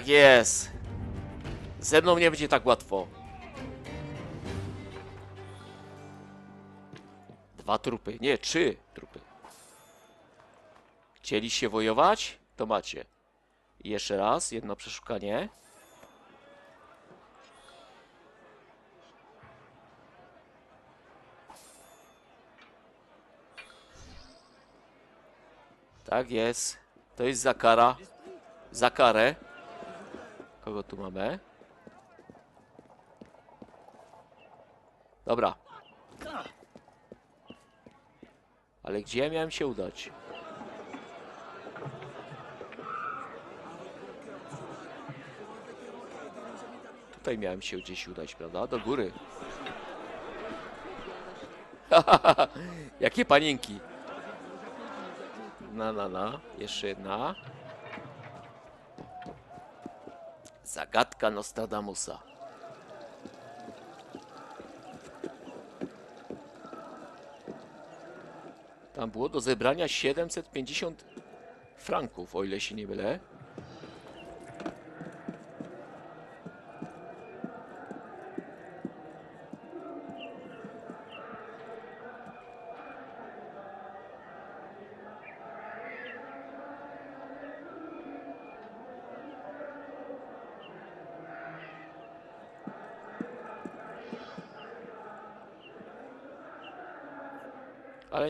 Tak jest. Ze mną nie będzie tak łatwo. Dwa trupy. Nie, trzy trupy. Chcieliście wojować? To macie. Jeszcze raz, jedno przeszukanie. Tak jest. To jest za kara. Za karę. Kogo tu mamy? Dobra. Ale gdzie miałem się udać? Tutaj miałem się gdzieś udać, prawda? Do góry. Jakie panienki. Na, na, na. Jeszcze jedna. Zagadka Nostradamusa. Tam było do zebrania 750 franków, o ile się nie mylę.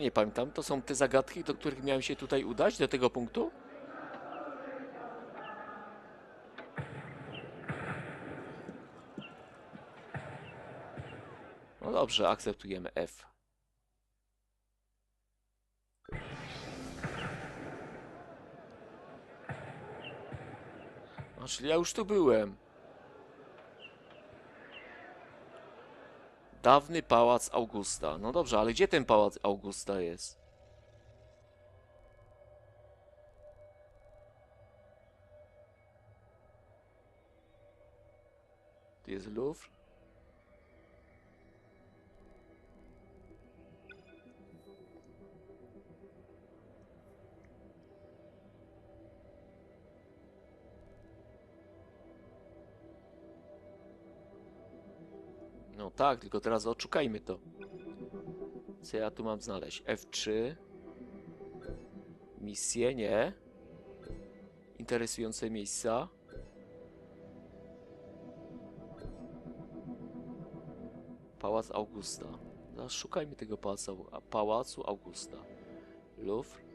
Nie pamiętam, to są te zagadki, do których miałem się tutaj udać, do tego punktu? No dobrze, akceptujemy F. No, czyli ja już tu byłem. Dawny pałac Augusta. No dobrze, ale gdzie ten pałac Augusta jest? Tu jest Louvre. Tak, tylko teraz odszukajmy to. Co ja tu mam znaleźć? F3. Misje, nie. Interesujące miejsca. Pałac Augusta. Zaraz szukajmy tego pałacu, pałacu Augusta. Louvre.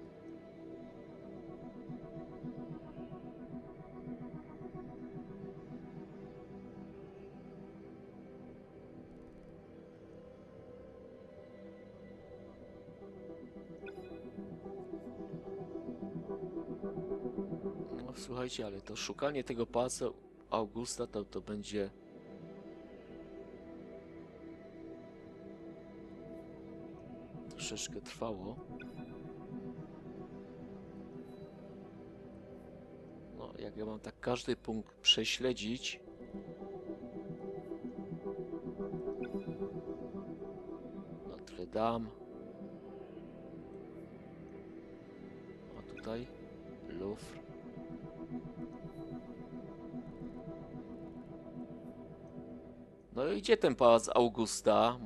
Słuchajcie, ale to szukanie tego pałacu Augusta to, to będzie... Troszeczkę trwało. No, jak ja mam tak każdy punkt prześledzić... Notre Dame. A tutaj Louvre. No i gdzie ten pałac Augusta?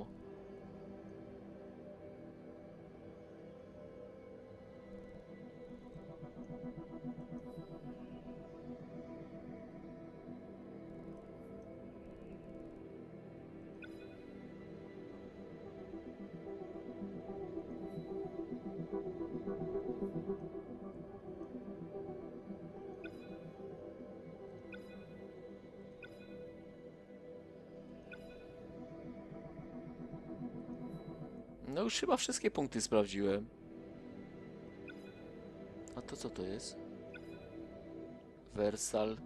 Już chyba wszystkie punkty sprawdziłem. A to co to jest? Wersal.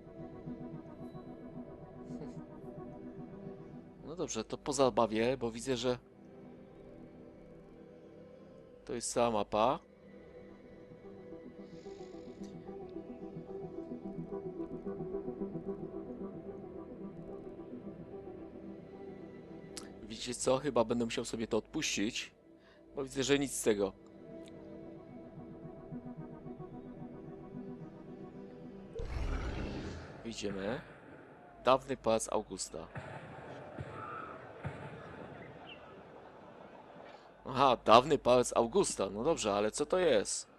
No dobrze, to po zabawie, bo widzę, że to jest cała mapa. Widzicie co? Chyba będę musiał sobie to odpuścić. Bo widzę, że nic z tego. idziemy? Dawny pałac Augusta. Aha, dawny pałac Augusta. No dobrze, ale co to jest?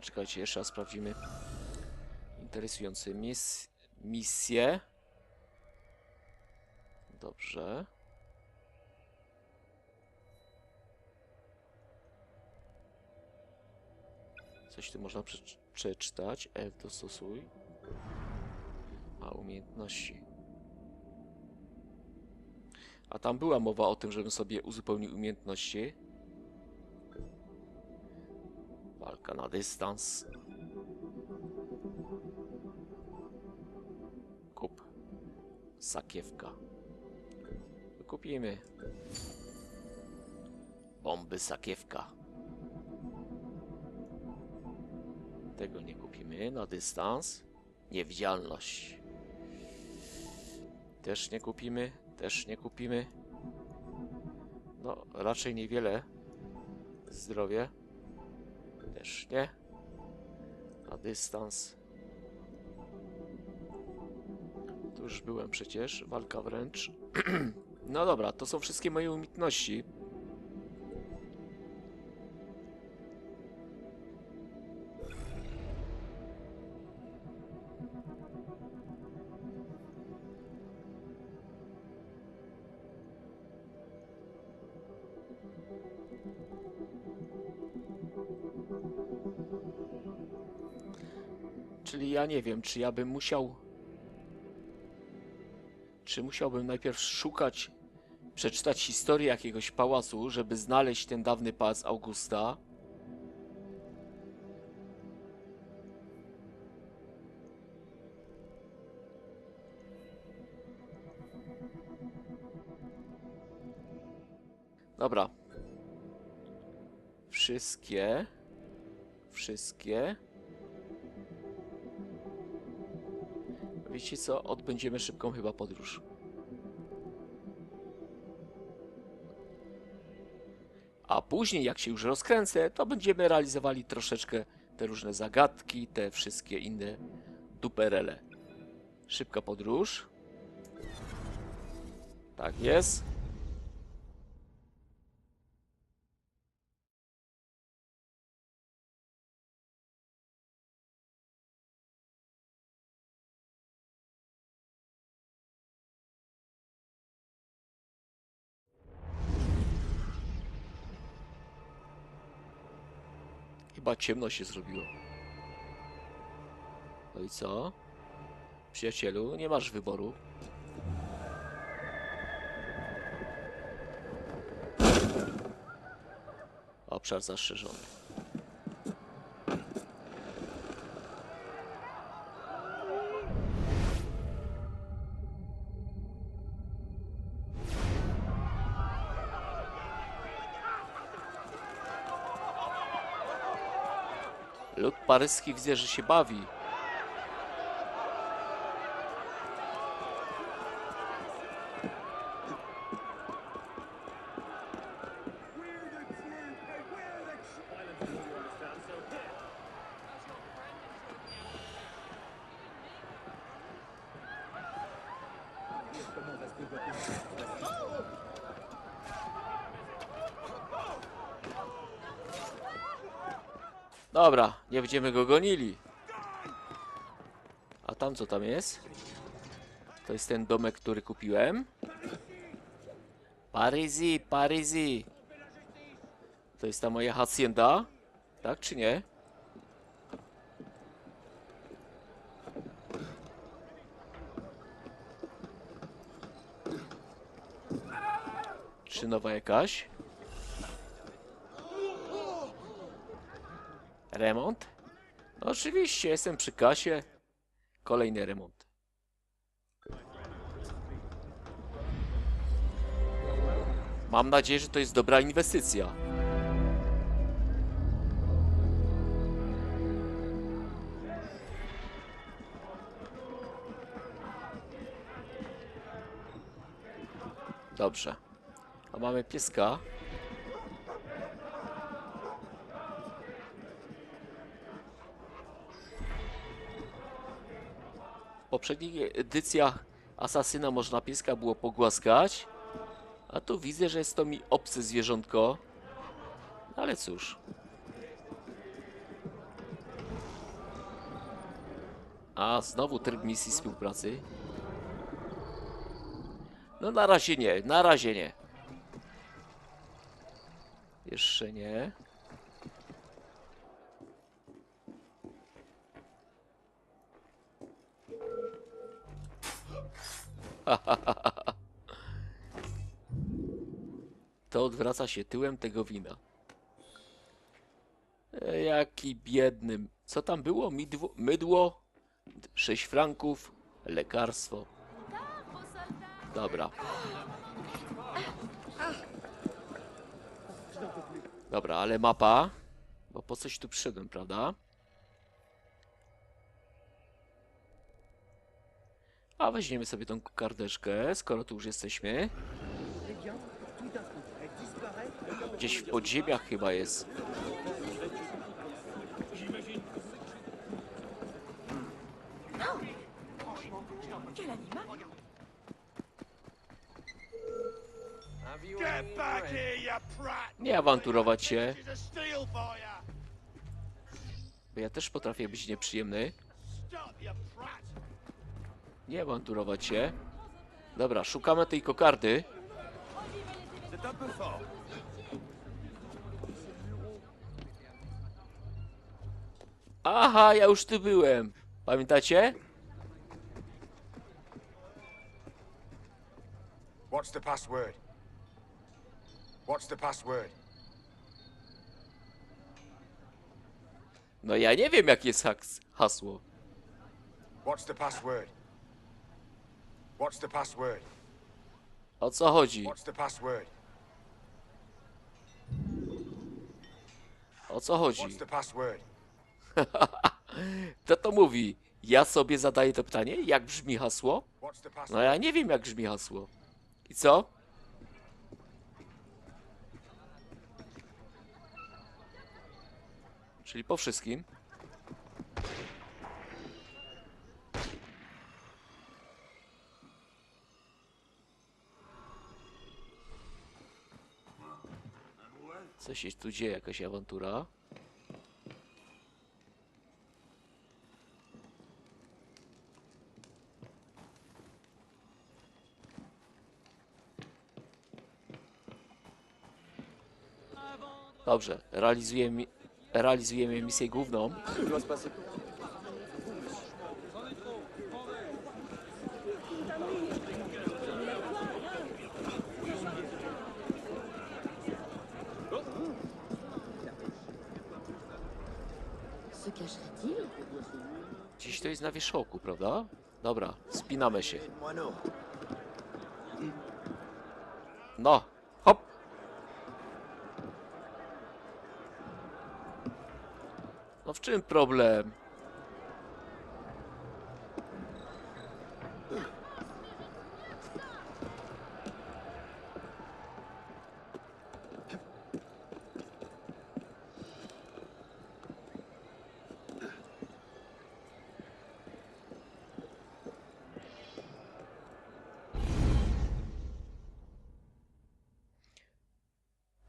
A czekajcie, jeszcze raz sprawdzimy. Interesujący mis misje. Dobrze. Coś tu można przeczy- przeczytać. F dostosuj. A umiejętności. A tam była mowa o tym, żebym sobie uzupełnił umiejętności. Walka na dystans. Kup. Sakiewka. Kupimy. Bomby sakiewka. Tego nie kupimy na dystans. Niewidzialność. Też nie kupimy. Też nie kupimy. No, raczej niewiele. Zdrowie. Też nie. Na dystans. Tu już byłem przecież. Walka wręcz. no dobra, to są wszystkie moje umiejętności. Ja nie wiem, czy ja bym musiał. Czy musiałbym najpierw szukać, przeczytać historię jakiegoś pałacu, żeby znaleźć ten dawny pałac Augusta? Dobra. Wszystkie. Wszystkie. Wiecie co? Odbędziemy szybką chyba podróż. A później, jak się już rozkręcę, to będziemy realizowali troszeczkę te różne zagadki, te wszystkie inne duperele. Szybka podróż. Tak jest. Chyba ciemno się zrobiło. No i co? Przyjacielu, nie masz wyboru. Obszar zastrzeżony. Paryski widzę, że się bawi. Dobra, nie będziemy go gonili. A tam co tam jest? To jest ten domek, który kupiłem. Paryzi, Paryzi. To jest ta moja hacienda? Tak czy nie? Czy nowa jakaś? Remont? No oczywiście, jestem przy kasie. Kolejny remont. Mam nadzieję, że to jest dobra inwestycja. Dobrze. A mamy pieska. Poprzednich edycjach Asasyna można pieska było pogłaskać. A tu widzę, że jest to mi obce zwierzątko. Ale cóż. A, znowu tryb misji współpracy. No na razie nie, na razie nie. Jeszcze nie. To odwraca się tyłem tego wina. E, Jaki biednym. Co tam było? Mydło? 6 franków. Lekarstwo. Dobra. Dobra, ale mapa. Bo po coś tu przyszedłem, prawda? A weźmiemy sobie tą kardeczkę, skoro tu już jesteśmy. Gdzieś w podziemiach chyba jest. Nie awanturować się, bo ja też potrafię być nieprzyjemny. Nie awanturować się. Dobra, szukamy tej kokardy. Aha, ja już tu byłem. Pamiętacie? What's the password? What's the password? No ja nie wiem, jakie jest hasło. What's the password? What's the password? O co chodzi? What's the password? O co chodzi? What's the password? Kto to mówi? Ja sobie zadaję to pytanie, jak brzmi hasło? What's the No ja nie wiem, jak brzmi hasło. I co? Czyli po wszystkim. Co się tu dzieje? Jakaś awantura? Dobrze, realizujemy, realizujemy misję główną. Se cacherait-il Gdzieś to jest na wierzchołku, prawda? Dobra, spinamy się. No, hop! No w czym problem?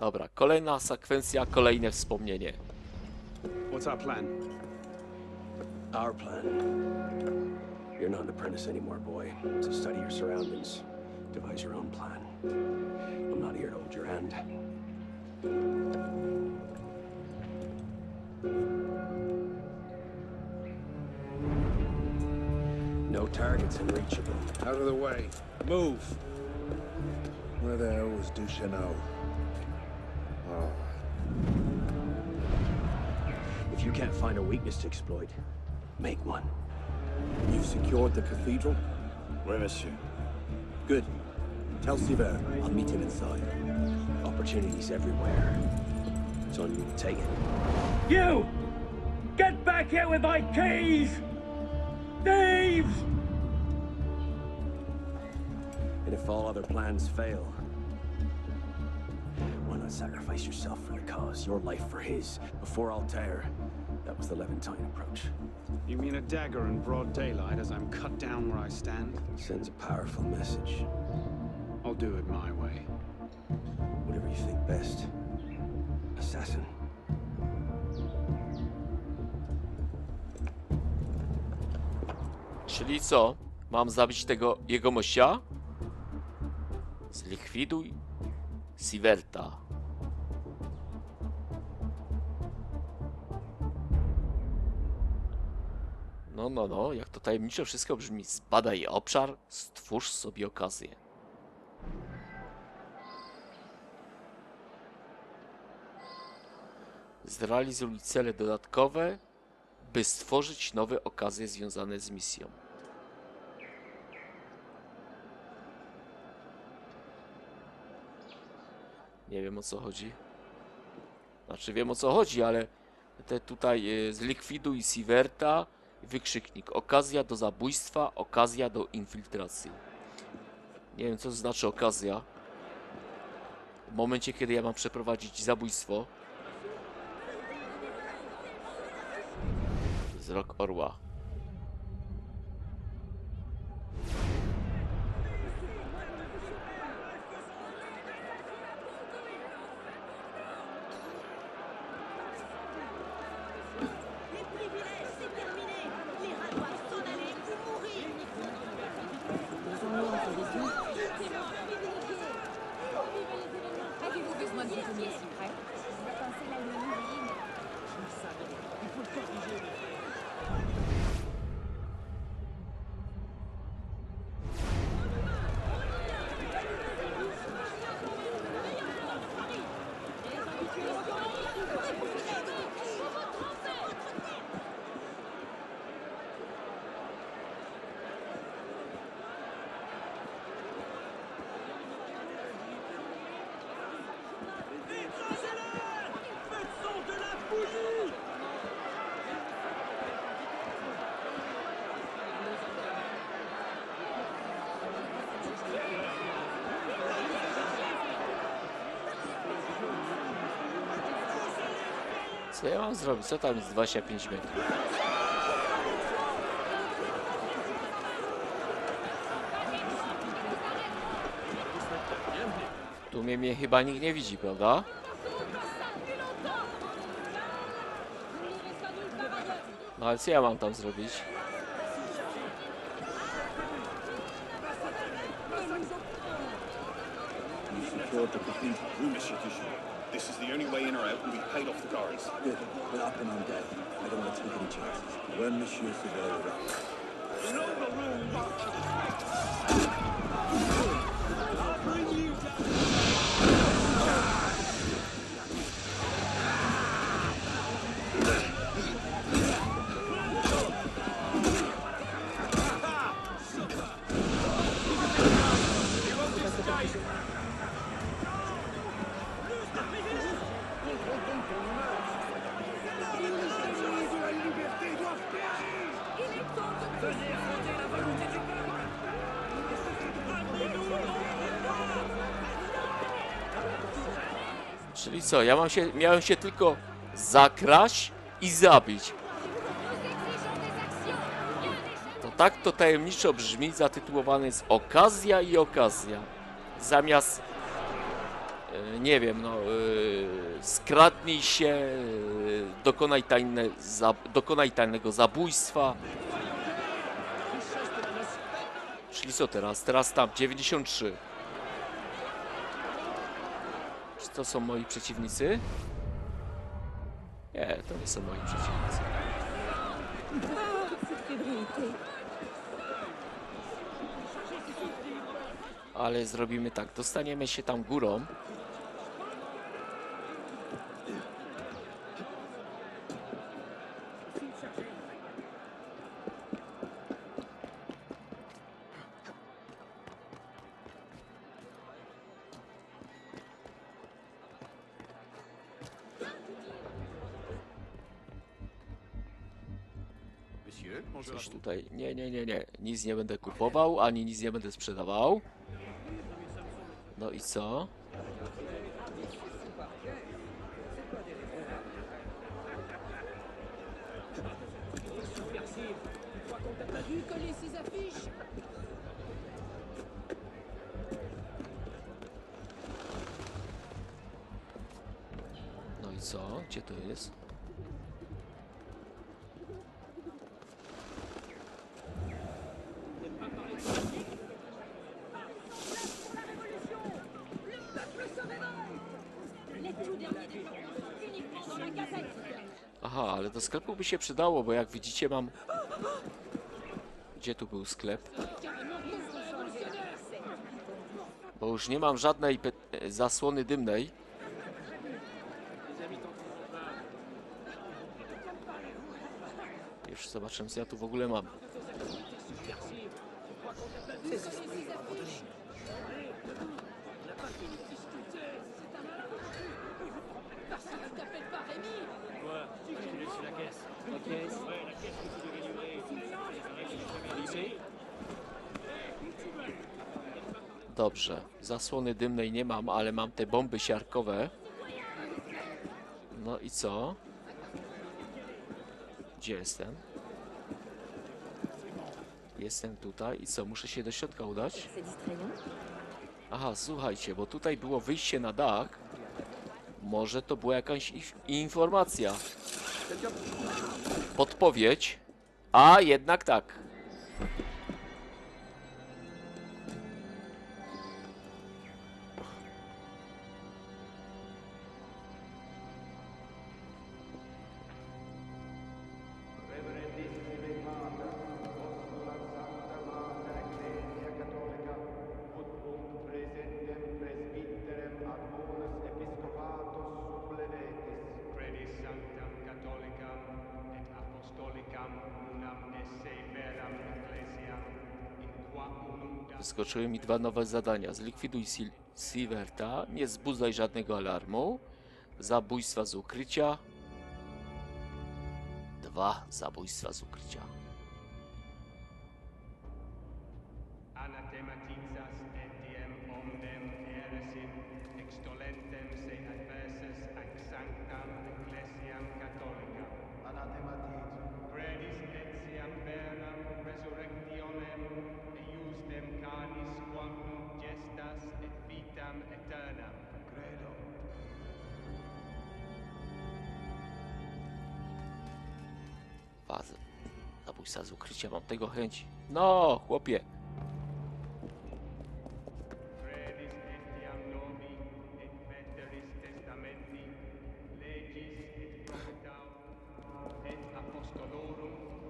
Dobra, kolejna sekwencja, kolejne wspomnienie. What's our plan? Our plan. You're not an apprentice anymore, boy. So study your surroundings. Devise your own plan. I'm not here to hold your hand. No targets unreachable. Out of the way. Move. Where the hell was Duchesneau? Can't find a weakness to exploit, make one. you've secured the cathedral? Oui, monsieur. Good. Tell Siver I'll meet him inside. Opportunities everywhere. It's on you to take it. You! Get back here with my keys! Thieves! And if all other plans fail, why not Sacrifice yourself for the cause, your life for his. Before Altair, that was the Levantine approach. You mean a dagger in broad daylight as I'm cut down where I stand? Sends a powerful message. I'll do it my way. Whatever you think best. Assassin. Czyli co? Mam zabić tego jegomościa? Zlikwiduj Siverta. No, no, no, jak to tajemniczo wszystko brzmi. Zbadaj obszar, stwórz sobie okazję. Zrealizuj cele dodatkowe, by stworzyć nowe okazje związane z misją. Nie wiem o co chodzi. Znaczy wiem o co chodzi, ale te tutaj e, zlikwiduj Siverta, wykrzyknik. Okazja do zabójstwa, okazja do infiltracji. Nie wiem co to znaczy okazja. W momencie kiedy ja mam przeprowadzić zabójstwo. Wzrok orła. Co ja mam zrobić? Co tam jest 25 metrów? Tu mnie, mnie chyba nikt nie widzi, prawda? No ale co ja mam tam zrobić? You This is the only way in or out, and we've paid off the guards. Good, We're up and on deck. I don't want to take any chances. When Monsieur Savelle arrives. You know the I'll bring you down. Co? Ja mam się, miałem się tylko zakraść i zabić. To tak to tajemniczo brzmi, zatytułowane jest Okazja i Okazja. Zamiast, e, nie wiem, no, e, skradnij się, e, dokonaj, tajne, dokonaj tajnego zabójstwa. Czyli co teraz? Teraz tam, 93. Czy to są moi przeciwnicy? Nie, to nie są moi przeciwnicy. Ale zrobimy tak, dostaniemy się tam górą. Coś tutaj. Nie, nie, nie, nie. Nic nie będę kupował, ani nic nie będę sprzedawał. No i co? No i co? Gdzie to jest? Aha, ale do sklepu by się przydało, bo jak widzicie mam... Gdzie tu był sklep? Bo już nie mam żadnej zasłony dymnej. Już zobaczymy co ja tu w ogóle mam. Dobrze, zasłony dymnej nie mam, ale mam te bomby siarkowe. No i co? Gdzie jestem? Jestem tutaj i co, muszę się do środka udać? Aha, słuchajcie, bo tutaj było wyjście na dach. Może to była jakaś informacja. Podpowiedź. A jednak tak. Wyskoczyły mi dwa nowe zadania. Zlikwiduj Sil- Sieverta, nie zbudzaj żadnego alarmu. Zabójstwa z ukrycia. Dwa zabójstwa z ukrycia.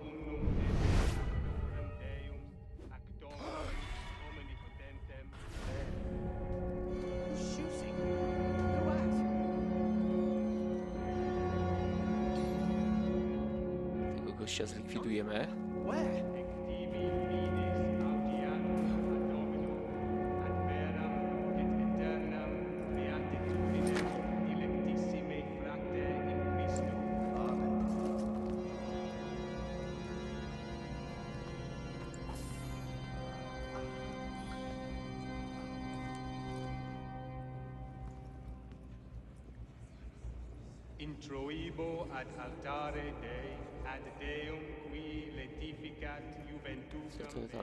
Unum et Deum actorum omnipotentem Tego gościa zlikwidujemy. altare Dei ad Deum qui letificat juventus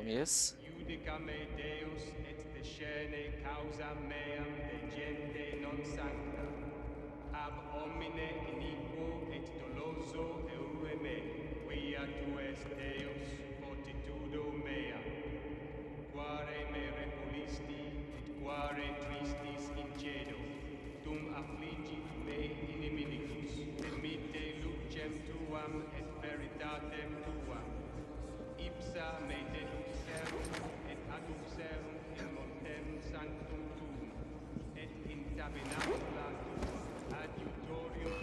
yes. judicame Deus et descene causa meam de gente non sancta ab omine iniquo et doloso eue me quia tu est Deus fortitudo mea quare me repulisti et quare tristis ingenu dum affligit me inimicus permite lucem tuam et veritatem tuam, ipsa me deduxerum et adduxerum in montem sanctum tuum, et in tabernacula tuum. Adiutorium.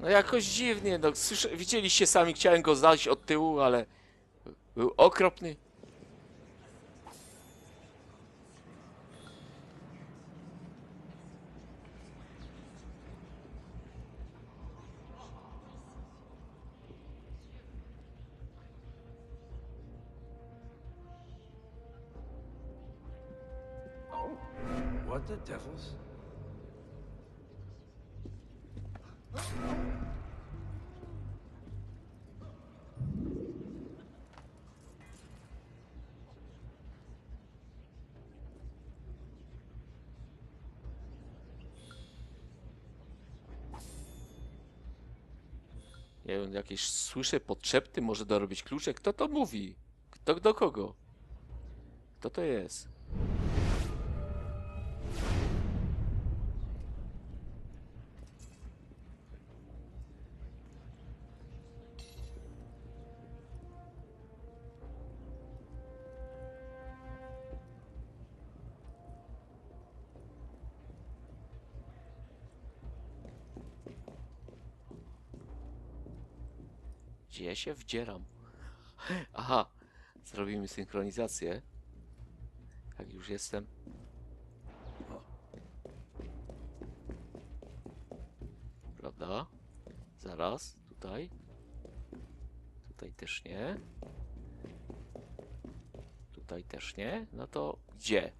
No jakoś dziwnie, no słyszę, widzieliście sami, chciałem go znaleźć od tyłu, ale był okropny. What the devils? Ja jakieś słyszę podszepty, może dorobić klucze. Kto to mówi? Kto do kogo? Kto to jest? Gdzie ja się wdzieram? Aha, zrobimy synchronizację. Jak już jestem. Prawda? Zaraz, tutaj. Tutaj też nie. Tutaj też nie. No to gdzie?